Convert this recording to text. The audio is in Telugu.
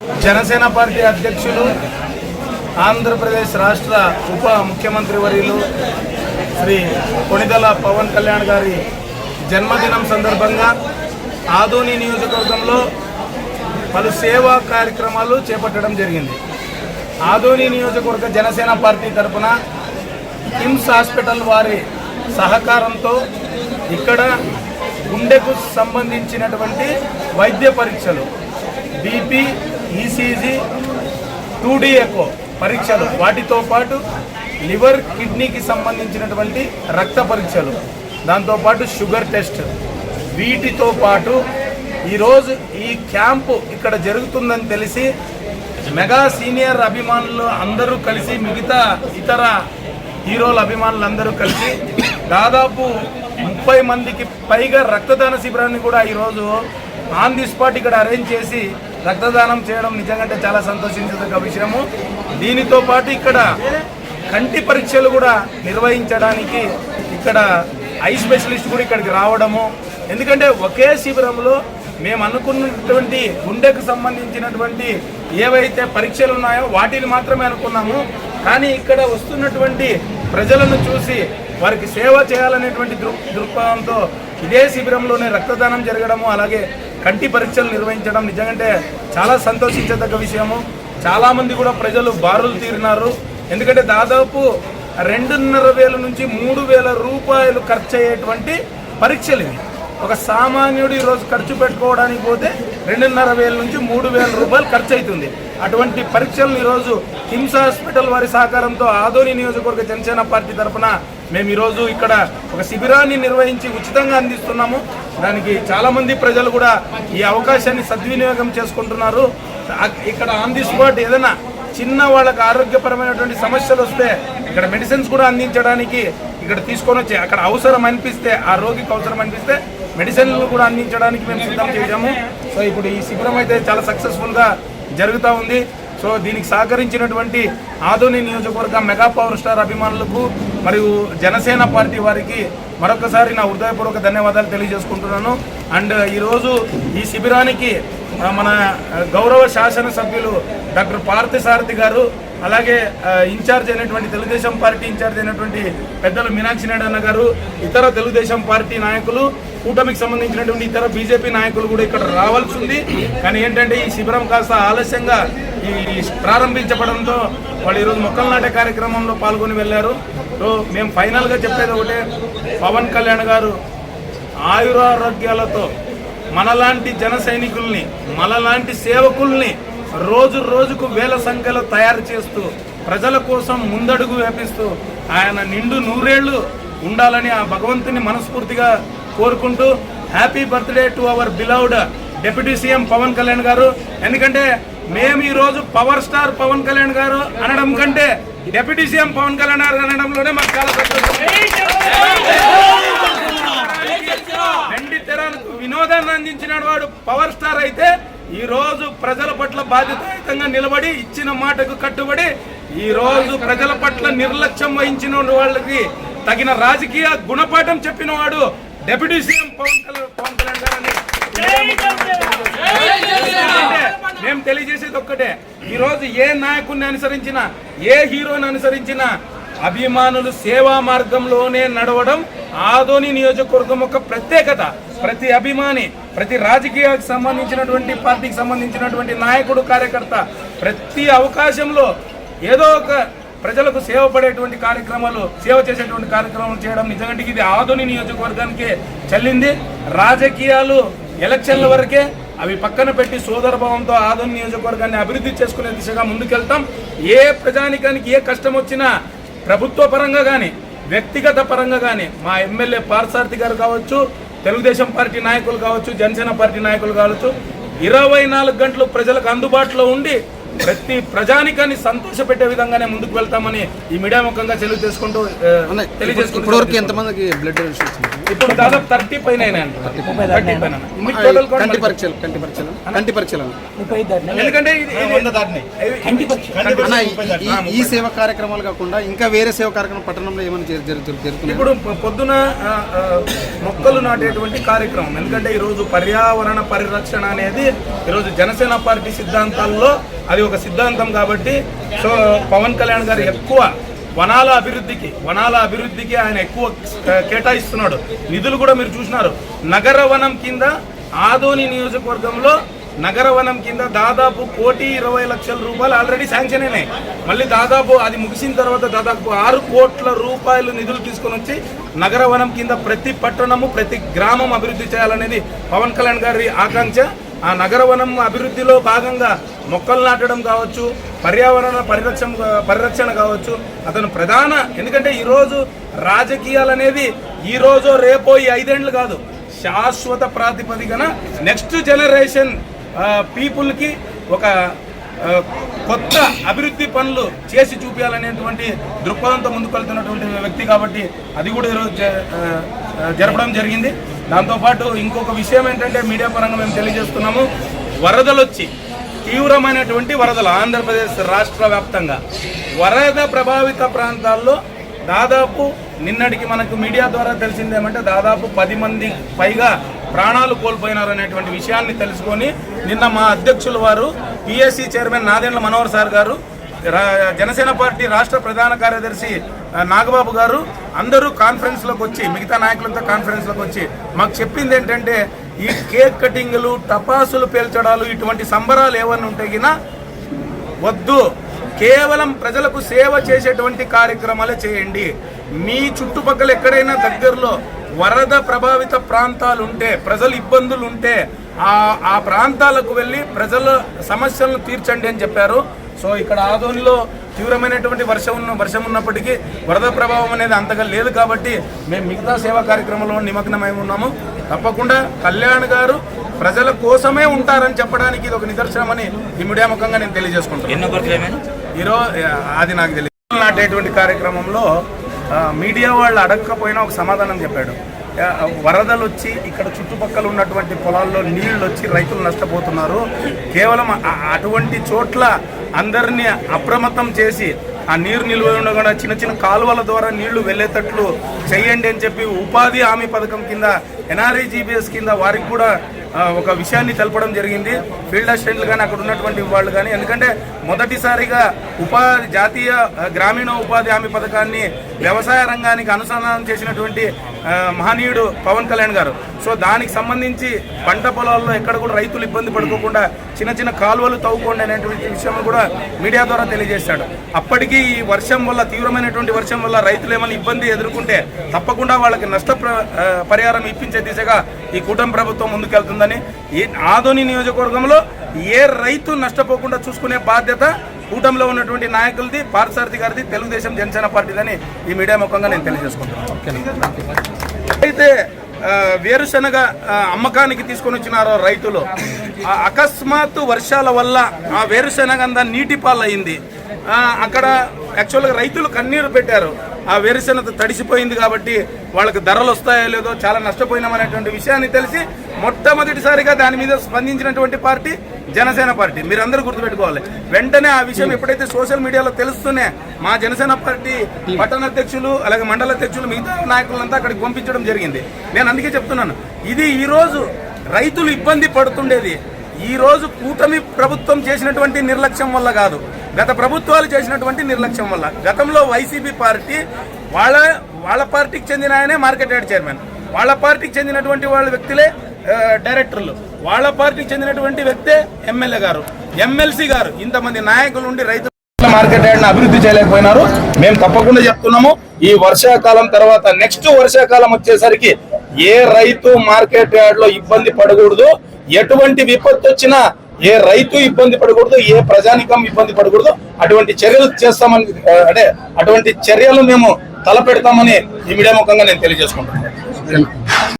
జనసేన పార్టీ అధ్యక్షులు ఆంధ్రప్రదేశ్ రాష్ట్ర ఉప ముఖ్యమంత్రి వర్యులు శ్రీ కొణిదల పవన్ కళ్యాణ్ గారి జన్మదినం సందర్భంగా ఆదోని నియోజకవర్గంలో పలు సేవా కార్యక్రమాలు చేపట్టడం జరిగింది. ఆదోని నియోజకవర్గ జనసేన పార్టీ తరఫున కిమ్స్ హాస్పిటల్ వారి సహకారంతో ఇక్కడ గుండెకు సంబంధించినటువంటి వైద్య పరీక్షలు బీపీ ఈసీజీ టూ ఎకో పరీక్షలు. వాటితో పాటు లివర్ కిడ్నీకి సంబంధించినటువంటి రక్త పరీక్షలు. దాంతోపాటు షుగర్ టెస్ట్. వీటితో పాటు ఈరోజు ఈ క్యాంపు ఇక్కడ జరుగుతుందని తెలిసి మెగా సీనియర్ అభిమానులు అందరూ కలిసి మిగతా ఇతర హీరోల అభిమానులందరూ కలిసి దాదాపు ముప్పై మందికి పైగా రక్తదాన శిబిరాన్ని కూడా ఈరోజు ఆన్ ది స్పాట్ ఇక్కడ అరేంజ్ చేసి రక్తదానం చేయడం నిజంగా చాలా సంతోషించదగ్గ విషయము. దీనితో పాటు ఇక్కడ కంటి పరీక్షలు కూడా నిర్వహించడానికి ఇక్కడ ఐ స్పెషలిస్ట్ కూడా ఇక్కడికి రావడము. ఎందుకంటే ఒకే శిబిరంలో మేము అనుకున్నటువంటి గుండెకు సంబంధించినటువంటి ఏవైతే పరీక్షలు ఉన్నాయో వాటిని మాత్రమే అనుకున్నాము. కానీ ఇక్కడ వస్తున్నటువంటి ప్రజలను చూసి వారికి సేవ చేయాలనేటువంటి దృ దృక్పథంతో ఇదే శిబిరంలోనే రక్తదానం జరగడము అలాగే కంటి పరీక్షలు నిర్వహించడం నిజంగా చాలా సంతోషించదగ్గ విషయము. చాలామంది కూడా ప్రజలు బారులు తీరినారు. ఎందుకంటే దాదాపు రెండున్నర వేల నుంచి మూడు వేల రూపాయలు ఖర్చు అయ్యేటువంటి పరీక్షలు ఇవి. ఒక సామాన్యుడు ఈరోజు ఖర్చు పెట్టుకోవడానికి పోతే రెండున్నర వేల నుంచి మూడు వేల రూపాయలు ఖర్చు అవుతుంది అటువంటి పరీక్షలను ఈరోజు కిమ్స్ హాస్పిటల్ వారి సహకారంతో ఆదోని నియోజకవర్గ జనసేన పార్టీ తరఫున మేము ఈరోజు ఇక్కడ ఒక శిబిరాన్ని నిర్వహించి ఉచితంగా అందిస్తున్నాము. దానికి చాలామంది ప్రజలు కూడా ఈ అవకాశాన్ని సద్వినియోగం చేసుకుంటున్నారు. ఇక్కడ ఆన్ ది స్పాట్ ఏదైనా చిన్న వాళ్ళకి ఆరోగ్యపరమైనటువంటి సమస్యలు వస్తే ఇక్కడ మెడిసిన్స్ కూడా అందించడానికి ఇక్కడ తీసుకొని వచ్చి అక్కడ అవసరం అనిపిస్తే ఆ రోగికి అవసరం అనిపిస్తే మెడిసిన్లు కూడా అందించడానికి మేము సిద్ధం చేశాము సో ఇప్పుడు ఈ శిబిరం అయితే చాలా సక్సెస్ఫుల్గా జరుగుతూ ఉంది. సో దీనికి సహకరించినటువంటి ఆధుని నియోజకవర్గ మెగా పవర్ స్టార్ అభిమానులకు మరియు జనసేన పార్టీ వారికి మరొకసారి నా హృదయపూర్వక ధన్యవాదాలు తెలియజేసుకుంటున్నాను. అండ్ ఈరోజు ఈ శిబిరానికి మన గౌరవ శాసనసభ్యులు డాక్టర్ పార్థసారథి గారు అలాగే ఇన్ఛార్జ్ అయినటువంటి తెలుగుదేశం పార్టీ ఇన్ఛార్జ్ అయినటువంటి పెద్దలు మీనాక్షి నాయుడు గారు ఇతర తెలుగుదేశం పార్టీ నాయకులు కూటమికి సంబంధించినటువంటి ఇతర బీజేపీ నాయకులు కూడా ఇక్కడ రావాల్సి ఉంది. కానీ ఏంటంటే ఈ శిబిరం కాస్త ఆలస్యంగా ఈ ప్రారంభించబడంతో వాళ్ళు ఈరోజు మొక్కలు నాటే కార్యక్రమంలో పాల్గొని వెళ్ళారు. సో మేము ఫైనల్గా చెప్పేది ఒకటే. పవన్ కళ్యాణ్ గారు ఆయురారోగ్యాలతో మనలాంటి జన సైనికుల్ని మనలాంటి సేవకుల్ని రోజు రోజుకు వేల సంఖ్యలో తయారు చేస్తూ ప్రజల కోసం ముందడుగు వేపిస్తూ ఆయన నిండు నూరేళ్ళు ఉండాలని ఆ భగవంతుని మనస్ఫూర్తిగా కోరుకుంటూ happy birthday to our beloved deputy CM Pawan Kalyan గారు. ఎందుకంటే మేము ఈరోజు పవర్ స్టార్ పవన్ కళ్యాణ్ గారు అనడం కంటే డిప్యూటీ సీఎం పవన్ కళ్యాణ్ గారు అనడంలోనే మాకు చాలా సంతోషం. వెండి తెరకు వినోదాన్ని అందించిన వాడు. పవర్ స్టార్ అయితే ఈ రోజు ప్రజల పట్ల బాధ్యతాయుతంగా నిలబడి ఇచ్చిన మాటకు కట్టుబడి ఈ రోజు ప్రజల పట్ల నిర్లక్ష్యం వహించిన వాళ్ళకి తగిన రాజకీయ గుణపాఠం చెప్పిన వాడు డిప్యూటీ సీఎం పవన్ కళ్యాణ్ పవన్ కళ్యాణ్ గారు మేము తెలియజేసేది ఒక్కటే. ఈ రోజు ఏ నాయకుడిని అనుసరించినా ఏ హీరోని అనుసరించినా అభిమానులు సేవా మార్గంలోనే నడవడం ఆదోని నియోజకవర్గం ఒక ప్రత్యేకత. ప్రతి అభిమాని ప్రతి రాజకీయానికి సంబంధించినటువంటి పార్టీకి సంబంధించినటువంటి నాయకుడు కార్యకర్త ప్రతి అవకాశంలో ఏదో ఒక ప్రజలకు సేవ పడేటువంటి కార్యక్రమాలు సేవ చేసేటువంటి కార్యక్రమాలు చేయడం నిజంగా ఇది ఆధుని నియోజకవర్గానికే చెల్లింది. రాజకీయాలు ఎలక్షన్ల వరకే అవి పక్కన పెట్టి సోదరభావంతో ఆదోని నియోజకవర్గాన్ని అభివృద్ధి చేసుకునే దిశగా ముందుకెళ్తాం. ఏ ప్రజానికానికి ఏ కష్టం వచ్చినా ప్రభుత్వ పరంగా కానీ వ్యక్తిగత పరంగా కానీ మా ఎమ్మెల్యే పార్సార్థి గారు కావచ్చు తెలుగుదేశం పార్టీ నాయకులు కావచ్చు జనసేన పార్టీ నాయకులు కావచ్చు ఇరవై నాలుగు గంటలు ప్రజలకు అందుబాటులో ఉండి ప్రతి ప్రజానికాన్ని సంతోషపెట్టే విధంగానే ముందుకు వెళ్తామని ఈ మీడియా ముఖంగా తెలియజేసుకుంటూ తెలియజేసుకుంటూ ఎంతమందికి బ్లడ్ ఇప్పుడు దాదాపు థర్టీ పైన థర్టీ పైన. మీకు టోటల్ కౌంట్ పరీక్షలు కంటి పరీక్షలు కంటి పరీక్షలు. ఎందుకంటే ఇది- ఇది- కంటి పరీక్ష. అన్న, ఈ- సేవా కార్యక్రమాలు కాకుండా ఇంకా వేరే సేవా కార్యక్రమం పట్టణంలో ఏమైనా జరు- జరు- జరు- జరుగుతున్నాయి? ఇప్పుడు పొద్దున మొక్కలు నాటేటువంటి కార్యక్రమం. ఎందుకంటే ఈరోజు పర్యావరణ పరిరక్షణ అనేది ఈరోజు జనసేన పార్టీ సిద్ధాంతాల్లో అది ఒక సిద్ధాంతం కాబట్టి సో పవన్ కళ్యాణ్ గారు ఎక్కువ వనాల అభివృద్ధికి వనాల అభివృద్ధికి ఆయన ఎక్కువ కేటాయిస్తున్నాడు. నిధులు కూడా మీరు చూసినారు. నగర వనం కింద ఆదోని నియోజకవర్గంలో నగర వనం కింద దాదాపు కోటి ఇరవై లక్షల రూపాయలు ఆల్రెడీ శాంక్షన్ అయినాయి. మళ్ళీ దాదాపు అది ముగిసిన తర్వాత దాదాపు ఆరు కోట్ల రూపాయలు నిధులు తీసుకొని వచ్చి నగర వనం కింద ప్రతి పట్టణము ప్రతి గ్రామం అభివృద్ధి చేయాలనేది పవన్ కళ్యాణ్ గారి ఆకాంక్ష. ఆ నగర వనం అభివృద్ధిలో భాగంగా మొక్కలు నాటడం కావచ్చు పర్యావరణ పరిరక్షణ పరిరక్షణ కావచ్చు. అతను ప్రధాన ఎందుకంటే ఈరోజు రాజకీయాలు అనేది ఈరోజు రేపో ఈ ఐదేండ్లు కాదు. శాశ్వత ప్రాతిపదికన నెక్స్ట్ జనరేషన్ పీపుల్కి ఒక కొత్త అభివృద్ధి పనులు చేసి చూపించాలనేటువంటి దృక్పథంతో ముందుకెళ్తున్నటువంటి వ్యక్తి కాబట్టి అది కూడా ఈరోజు జ- జరపడం జరిగింది. దాంతోపాటు ఇంకొక విషయం ఏంటంటే మీడియా పరంగా మేము తెలియజేస్తున్నాము. వరదలు వచ్చి తీవ్రమైనటువంటి వరదలు ఆంధ్రప్రదేశ్ రాష్ట్ర వ్యాప్తంగా. వరద ప్రభావిత ప్రాంతాల్లో దాదాపు నిన్నటికి మనకు మీడియా ద్వారా తెలిసిందేమంటే దాదాపు పది మంది పైగా ప్రాణాలు కోల్పోయినారనేటువంటి విషయాన్ని తెలుసుకొని నిన్న మా అధ్యక్షుల వారు PSC chairman Nadendla Manohar sir గారు రా- జనసేన పార్టీ రాష్ట్ర ప్రధాన కార్యదర్శి నాగబాబు గారు అందరూ కాన్ఫరెన్స్లోకి వచ్చి మిగతా నాయకులంతా కాన్ఫరెన్స్లోకి వచ్చి మాకు చెప్పింది ఏంటంటే ఈ కేక్ కటింగ్లు టపాసులు పేల్చడాలు ఇటువంటి సంబరాలు ఏమన్నా ఉంటే గినా వద్దు. కేవలం ప్రజలకు సేవ చేసేటువంటి కార్యక్రమాలే చేయండి. మీ చుట్టుపక్కల ఎక్కడైనా దగ్గరలో వరద ప్రభావిత ప్రాంతాలు ఉంటే ప్రజలు ఇబ్బందులు ఉంటే ఆ ఆ ప్రాంతాలకు వెళ్ళి ప్రజల సమస్యలను తీర్చండి అని చెప్పారు. సో ఇక్కడ ఆదోనిలో తీవ్రమైనటువంటి వర్షం ఉన్న వర్షం ఉన్నప్పటికీ వరద ప్రభావం అనేది అంతగా లేదు కాబట్టి మేము మిగతా సేవా కార్యక్రమంలో నిమగ్నమై ఉన్నాము. తప్పకుండా కళ్యాణ్ గారు ప్రజల కోసమే ఉంటారని చెప్పడానికి ఇది ఒక నిదర్శనమని ముఖంగా నేను తెలియజేసుకుంటాను ఈరోజు అది నాకు తెలియదు. నాటేటువంటి కార్యక్రమంలో మీడియా వాళ్ళు అడగకపోయినా ఒక సమాధానం చెప్పాడు. వరదలు వచ్చి ఇక్కడ చుట్టుపక్కల ఉన్నటువంటి పొలాల్లో నీళ్ళు వచ్చి రైతులు నష్టపోతున్నారు. కేవలం అటువంటి చోట్ల అందరినీ అప్రమత్తం చేసి ఆ నీరు నిల్వ ఉండకుండా చిన్న చిన్న కాలువల ద్వారా నీళ్ళు వెళ్ళేటట్లు చేయండి అని చెప్పి ఉపాధి హామీ పథకం కింద ఎన్ఆర్ఐ జీబీఎస్ కింద వారికి కూడా ఒక విషయాన్ని తెలపడం జరిగింది. ఫీల్డ్ అసిస్టెంట్లు కానీ అక్కడ ఉన్నటువంటి వాళ్ళు కానీ ఎందుకంటే మొదటిసారిగా ఉపాధి జాతీయ గ్రామీణ ఉపాధి హామీ పథకాన్ని వ్యవసాయ రంగానికి అనుసంధానం చేసినటువంటి మహనీయుడు పవన్ కళ్యాణ్ గారు. సో దానికి సంబంధించి పంట పొలాల్లో ఎక్కడ కూడా రైతులు ఇబ్బంది పడుకోకుండా చిన్న చిన్న కాలువలు తవ్వుకోండి అనేటువంటి విషయం కూడా మీడియా ద్వారా తెలియజేశాడు. అప్పటికీ ఈ వర్షం వల్ల తీవ్రమైనటువంటి వర్షం వల్ల రైతులు ఏమైనా ఇబ్బంది ఎదుర్కొంటే తప్పకుండా వాళ్ళకి నష్ట పరిహారం ఇప్పించే దిశగా ఈ కూటమి ప్రభుత్వం ముందుకెళ్తుందని ఈ ఆదోని నియోజకవర్గంలో ఏ రైతు నష్టపోకుండా చూసుకునే బాధ్యత కూటమిలో ఉన్నటువంటి నాయకులది పార్థసారథి గారిది తెలుగుదేశం జనసేన పార్టీదని ఈ మీడియా ముఖంగా నేను తెలియజేసుకుంటున్నాను. అయితే వేరుశనగ అమ్మకానికి తీసుకొని వచ్చినారో రైతులు. ఆ అకస్మాత్తు వర్షాల వల్ల ఆ వేరుశనగ అంతా నీటి పాలయ్యింది అక్కడ యాక్చువల్గా రైతులు కన్నీరు పెట్టారు. ఆ వేరుశనగ తడిసిపోయింది కాబట్టి వాళ్ళకి ధరలు వస్తాయో లేదో చాలా నష్టపోయినామనేటువంటి విషయాన్ని తెలిసి మొట్టమొదటిసారిగా దాని మీద స్పందించినటువంటి పార్టీ జనసేన పార్టీ. మీరందరూ గుర్తుపెట్టుకోవాలి. వెంటనే ఆ విషయం ఎప్పుడైతే సోషల్ మీడియాలో తెలుస్తూనే మా జనసేన పార్టీ పట్టణ అధ్యక్షులు అలాగే మండల అధ్యక్షులు మిగతా నాయకులంతా అక్కడికి పంపించడం జరిగింది. నేను అందుకే చెప్తున్నాను. ఇది ఈరోజు రైతులు ఇబ్బంది పడుతుండేది. ఈ రోజు కూటమి ప్రభుత్వం చేసినటువంటి నిర్లక్ష్యం వల్ల కాదు. గత ప్రభుత్వాలు చేసినటువంటి నిర్లక్ష్యం వల్ల. గతంలో వైసీపీ పార్టీ వాళ్ళ వాళ్ళ పార్టీకి చెందిన ఆయనే మార్కెట్ యార్డ్ చైర్మన్. వాళ్ళ పార్టీకి చెందినటువంటి వాళ్ళ వ్యక్తులే డైరెక్టర్లు. వాళ్ళ పార్టీకి చెందినటువంటి వ్యక్తే ఎమ్మెల్యే గారు. ఎమ్మెల్సీ గారు. ఇంతమంది నాయకులు ఉండి రైతు మార్కెట్ యార్డ్ అభివృద్ధి చేయలేకపోయినారు. మేము తప్పకుండా చెప్తున్నాము ఈ వర్షాకాలం తర్వాత నెక్స్ట్ వర్షాకాలం వచ్చేసరికి ఏ రైతు మార్కెట్ యార్డ్లో ఇబ్బంది పడకూడదు. ఎటువంటి విపత్తు వచ్చినా ఏ రైతు ఇబ్బంది పడకూడదు ఏ ప్రజానికం ఇబ్బంది పడకూడదు అటువంటి చర్యలు చేస్తామని అంటే అటువంటి చర్యలు మేము తలపెడతామని ఈ మీడియా ముఖంగా నేను తెలియజేసుకుంటున్నాను.